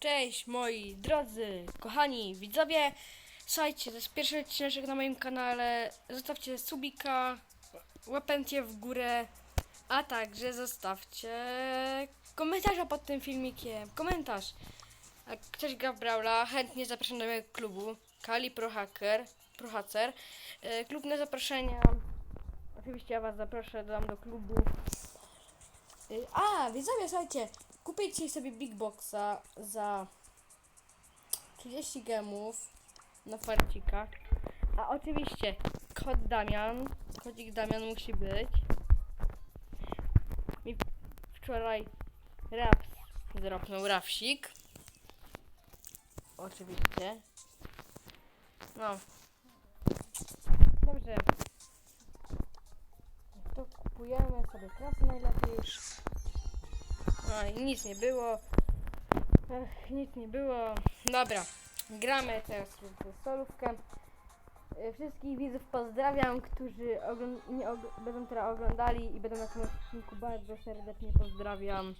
Cześć moi drodzy, kochani widzowie. Słuchajcie, to jest pierwszy odcinek na moim kanale. Zostawcie subika, łapęcie w górę, a także zostawcie komentarza pod tym filmikiem. Komentarz. Jak ktoś gra Brawla, chętnie zapraszam do mojego klubu. Kali Pro Hacker, Pro Hacer. E, Klub na zaproszenia. Oczywiście ja was zaproszę, dodam do klubu. Y, A, widzowie, słuchajcie, kupicie sobie Big Boxa za 30 gemów na farcikach. A oczywiście kod Damian, kodzik Damian musi być. Mi wczoraj Raps dropnął Rafsik. Oczywiście. No. Dobrze. To kupujemy sobie klasy najlepiej. No i nic nie było. Ech, nic nie było. Dobra, gramy teraz w solówkę. Y, Wszystkich widzów pozdrawiam, którzy nie będą teraz oglądali i będą na tym odcinku. Bardzo serdecznie pozdrawiam.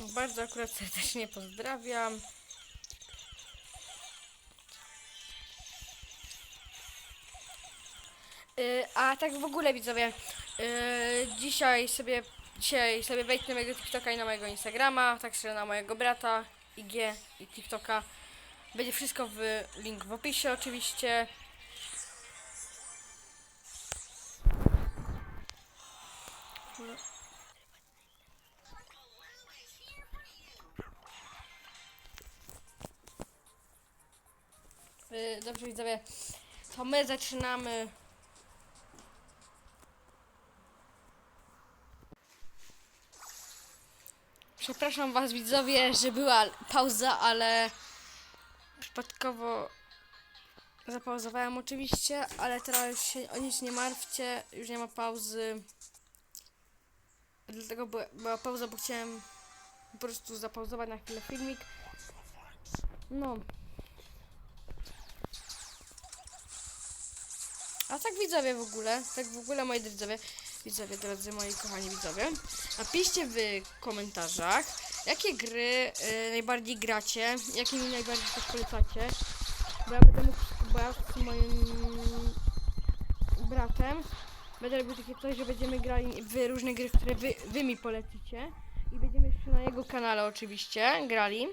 No, bardzo akurat serdecznie pozdrawiam. Y, a tak w ogóle widzowie, y, dzisiaj sobie dzisiaj sobie wejdź na mojego TikToka i na mojego Instagrama, także na mojego brata, IG i TikToka. Będzie wszystko w link w opisie oczywiście. Y, Dobrze widzowie, to my zaczynamy Przepraszam Was widzowie, że była pauza, ale przypadkowo zapauzowałem oczywiście, ale teraz się o nic nie martwcie, już nie ma pauzy. Dlatego była, była pauza, bo chciałem po prostu zapauzować na chwilę filmik. No. A tak widzowie w ogóle, tak w ogóle moi widzowie, widzowie, drodzy moi kochani widzowie, napiszcie w komentarzach, jakie gry y, najbardziej gracie, jakie mi najbardziej też polecacie, bo ja będę mógł, bo z moim bratem będę robił takie coś, że będziemy grali w różne gry, które wy, wy mi polecicie i będziemy jeszcze na jego kanale oczywiście grali.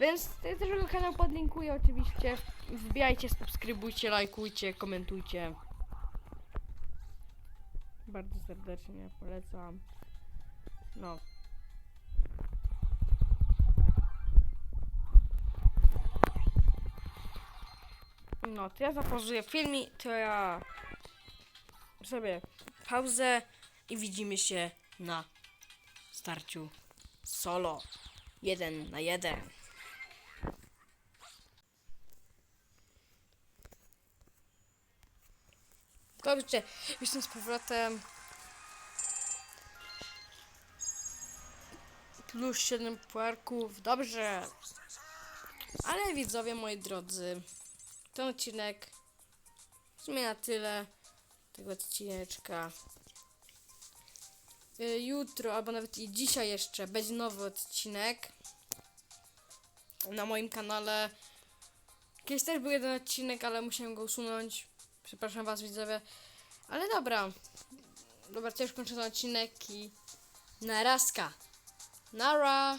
Więc też jego kanał podlinkuję oczywiście. Wbijajcie, subskrybujcie, lajkujcie, komentujcie. Bardzo serdecznie polecam. No. No, to ja zapauzuję filmik, to ja sobie pauzę i widzimy się na starciu solo. Jeden na jeden. Dobrze, jestem z powrotem. Plus 7 puarków, dobrze. Ale widzowie moi drodzy, ten odcinek na tyle tego odcineczka. Y, Jutro, albo nawet i dzisiaj jeszcze będzie nowy odcinek na moim kanale. Kiedyś też był jeden odcinek, ale musiałem go usunąć. Przepraszam was widzowie. Ale dobra. Dobra, też kończę ten odcinek i narazka. Nara.